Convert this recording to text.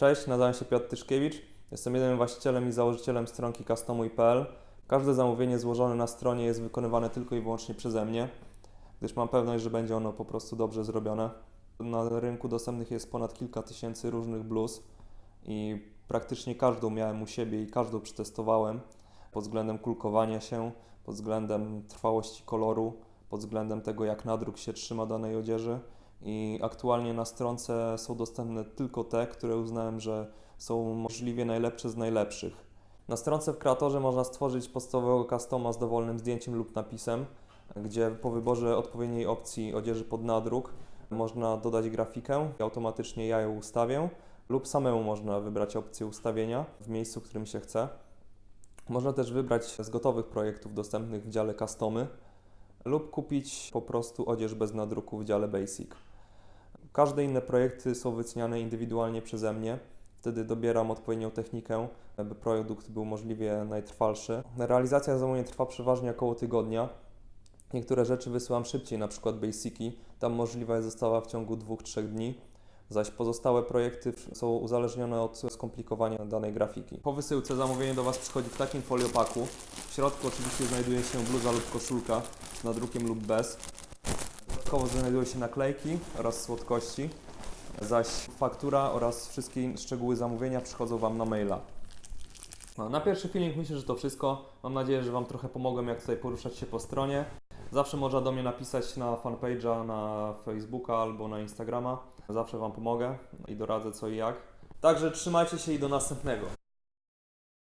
Cześć, nazywam się Piotr Tyszkiewicz. Jestem jednym właścicielem i założycielem stronki customuj.pl. Każde zamówienie złożone na stronie jest wykonywane tylko i wyłącznie przeze mnie, gdyż mam pewność, że będzie ono po prostu dobrze zrobione. Na rynku dostępnych jest ponad kilka tysięcy różnych bluz i praktycznie każdą miałem u siebie i każdą przetestowałem pod względem kulkowania się, pod względem trwałości koloru, pod względem tego, jak nadruk się trzyma danej odzieży. I aktualnie na stronce są dostępne tylko te, które uznałem, że są możliwie najlepsze z najlepszych. Na stronce w kreatorze można stworzyć podstawowego customa z dowolnym zdjęciem lub napisem, gdzie po wyborze odpowiedniej opcji odzieży pod nadruk można dodać grafikę i automatycznie ja ją ustawię, lub samemu można wybrać opcję ustawienia w miejscu, w którym się chce. Można też wybrać z gotowych projektów dostępnych w dziale customy lub kupić po prostu odzież bez nadruku w dziale basic. Każde inne projekty są wyceniane indywidualnie przeze mnie. Wtedy dobieram odpowiednią technikę, aby produkt był możliwie najtrwalszy. Realizacja zamówień trwa przeważnie około tygodnia. Niektóre rzeczy wysyłam szybciej, na przykład basiki. Tam możliwa jest dostawa w ciągu 2-3 dni, zaś pozostałe projekty są uzależnione od skomplikowania danej grafiki. Po wysyłce zamówienie do Was przychodzi w takim foliopaku. W środku oczywiście znajduje się bluza lub koszulka z nadrukiem lub bez. Dodatkowo znajdują się naklejki oraz słodkości, zaś faktura oraz wszystkie szczegóły zamówienia przychodzą Wam na maila. No, na pierwszy filmik myślę, że to wszystko. Mam nadzieję, że Wam trochę pomogłem, jak tutaj poruszać się po stronie. Zawsze można do mnie napisać na fanpage'a, na Facebooka albo na Instagrama. Zawsze Wam pomogę i doradzę co i jak. Także trzymajcie się i do następnego.